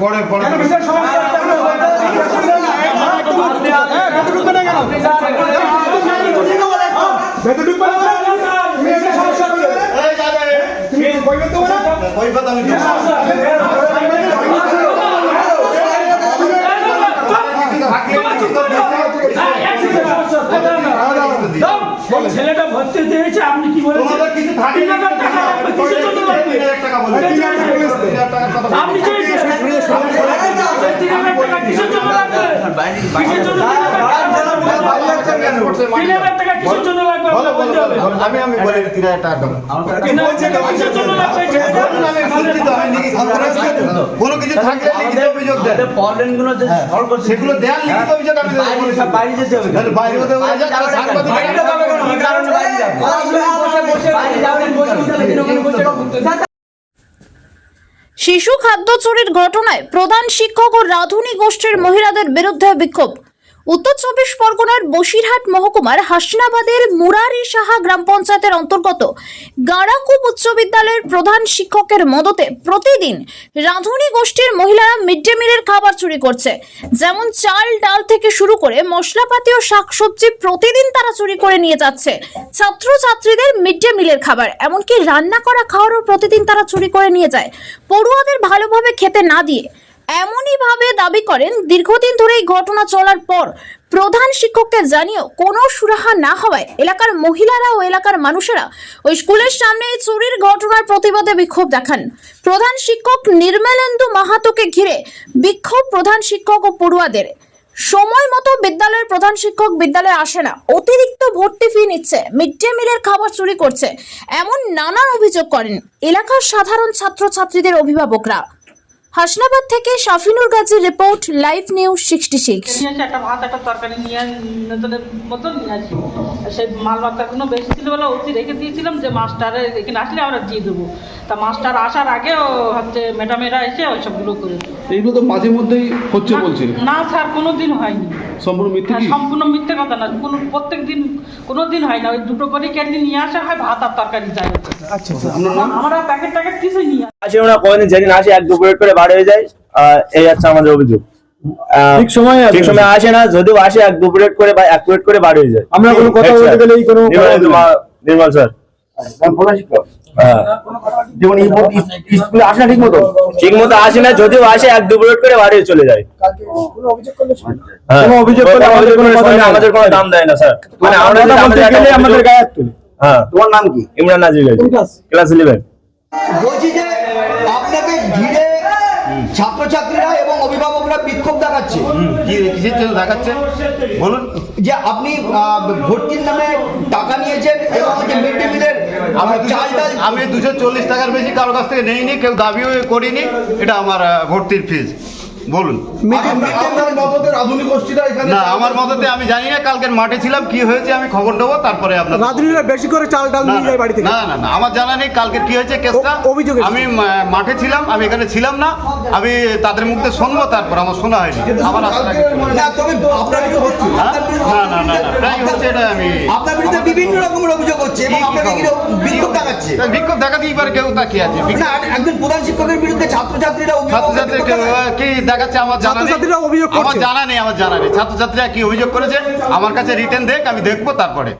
পরে পরে ছেলেটা ভর্তি দিয়েছে আপনি কি বলেছেন কিছু থাকে তিন হাজার টাকা লাগবে আপনি চাইছেন সেই তিন হাজার টাকা কিসের জন্য লাগবে কিসের জন্য তিন হাজার টাকা কিসের জন্য লাগবে বলো, আপনার বলো, বলতে হবে আমি আমি বলে তিন হাজার টাকা তিন হাজার টাকা কিসের জন্য লাগবে এই ছেলেটা? আমি শুনছি তো, আমি লিখিত কোনো কিছু থাকলে লিখিত অভিযোগ দেন প্রবলেমগুলো যে সলভ সেগুলো দেন লিখিত অভিযোগ আমি বাইরে যেতে হবে তাহলে বাইরে হতে হবে যা, সাংবাদিক বাইরে যাবে কেন? বাইরে যাবে? বাইরে বসে বসে ওখানে বসে বসে শিশু খাদ্য চুরির ঘটনায় প্রধান শিক্ষক ও রাধুনী গোষ্ঠীর মহিলাদের বিরুদ্ধে বিক্ষোভ। উত্তর চব্বিশ পরগনার বসিরহাট মহকুমার হাসনাবাদের মুরারি সাহা গ্রাম পঞ্চায়েতের অন্তর্গত গাড়াকুপ উচ্চ বিদ্যালয়ের প্রধান শিক্ষকের মদতে প্রতিদিন রাঁধুনি গোষ্ঠীর মহিলারা মিড ডে মিলের খাবার চুরি করছে। যেমন চাল, ডাল থেকে শুরু করে মশলাপাতি ও শাকসবজি প্রতিদিন তারা চুরি করে নিয়ে যাচ্ছে। ছাত্রছাত্রীদের মিড ডে মিলের খাবার, এমনকি রান্না করা খাওয়ারও প্রতিদিন তারা চুরি করে নিয়ে যায়। পড়ুয়াদের ভালোভাবে খেতে না দিয়ে এমনই ভাবে দাবি করেন, দীর্ঘদিন ধরে এই ঘটনা চলার পর প্রধান শিক্ষককে জানিয়েও কোনো সুরাহা না হওয়ায় এলাকার মহিলারা ও এলাকার মানুষেরা ওই স্কুলের সামনে এই চুরির ঘটনার প্রতিবাদে বিক্ষোভ দেখান। প্রধান শিক্ষক নির্মলেন্দু মাহাতোকে ঘিরে বিক্ষোভ প্রধান শিক্ষক ও পড়ুয়াদের। সময় মতো বিদ্যালয়ের প্রধান শিক্ষক বিদ্যালয়ে আসে না। অতিরিক্ত ভর্তি ফি নিচ্ছে মিড ডে মিলের খাবার চুরি করছে। এমন নানান অভিযোগ করেন। এলাকার সাধারণ ছাত্রছাত্রীদের অভিভাবকরা। হাসনাবাদ থেকে Shafinur Gazi report live news sixty six একটা ভাত একটা তরকারি নিয়ে মতো নিয়ে আসি। সেই মাল মাত্রাগুলো বেশি ছিল বলে অতি রেখে দিয়েছিলাম যে মাস্টারে এখানে আসলে আমরা দিয়ে দেবো। তা মাস্টার আসার আগেও হচ্ছে ম্যাডামেরা এসে ওইসবগুলো করে এইগুলো তো মাঝে মধ্যেই হচ্ছে বলছিল। না স্যার কোনো দিন হয়নি। সম্পূর্ণ মিথ্যে হ্যাঁ, কি? সম্পূর্ণ মিথ্যে কথা না। কোনো প্রত্যেক দিন কোনো দিন হয় না। ওই দুটো করে নিয়ে আসা হয় ভাত আর তরকারি যায় আচ্ছা আপনার নাম? আমরা প্যাকেট ট্যাকেট কিছুই নিয়ে আসি। না। আসে ওরা কোনদিন যেদিন আসে এক দু প্লেট করে বার হয়ে যায় আহ, এই হচ্ছে আমাদের অভিযোগ। আহ, ঠিক সময়ে আসে। ঠিক সময় আসে না যদিও আসে এক দু প্লেট করে বা এক প্লেট করে বার হয়ে যায়। আমরা কোনো কথা বলতে। গেলেই কোনো নির্মল স্যার যেমন স্কুলে আসে না ঠিক মতো ঠিক মতো আসে না যদিও আসে এক দু করে চলে যায়। হ্যাঁ। কোনো অভিযোগ করলে আমাদের কোনো কথা সময় নেই। আমাদের কোনো দাম দেয় না স্যার। মানে আমরা আমাদের গায়ে হ্যাঁ। তোমার নাম কি? ইমরান নাজির ক্লাস? ইলেভেন বলছি যে আপনাকে ঘিরে ছাত্রছাত্রীরা এবং অভিভাবকরা বিক্ষোভ দেখাচ্ছে। কিসের জন্য দেখাচ্ছেন বলুন। যে আপনি ভর্তির নামে টাকা নিয়েছেন এবং যে মিড আমি দুশো চল্লিশ টাকার বেশি কারোর কাছ থেকে নেইনি কেউ দাবিও করিনি এটা আমার ভর্তির ফিজ বলুন। আধুনিক এখানে না আমার মততে আমি জানি না কালকের মাঠে ছিলাম কি হয়েছে আমি খবর দেবো তারপরে আপনার রাধুনীরা বেশি করে চাল ডাল না নিয়ে যায় বাড়ি থেকে। না না না আমার জানা নেই কালকে কি হয়েছে কেসটা। অভিযোগ আমি মাঠে ছিলাম আমি এখানে ছিলাম না আমি তাদের মুখে শুনব তারপর আমার শোনা হয়নি। আমার আসার আগে চলে না তবে আপনার বিরুদ্ধে হ্যাঁ? না না প্রায় হচ্ছে এটা আমি আপনার বিরুদ্ধে বিভিন্ন রকমের অভিযোগ হচ্ছে এবং আপনাকে বিক্ষোভ দেখাচ্ছে। বিক্ষোভ দেখাতেই পারে কেউ তাকিয়ে আছে। একজন প্রধান শিক্ষকের বিরুদ্ধে ছাত্রছাত্রীরা ছাত্রছাত্রী কি দেখাচ্ছে আমার জানা ছাত্রছাত্রীরা অভিযোগ আমার জানা নেই আমার জানা নেই। ছাত্রছাত্রীরা কি অভিযোগ করেছে? আমার কাছে রিটার্ন দেখ আমি দেখব তারপরে।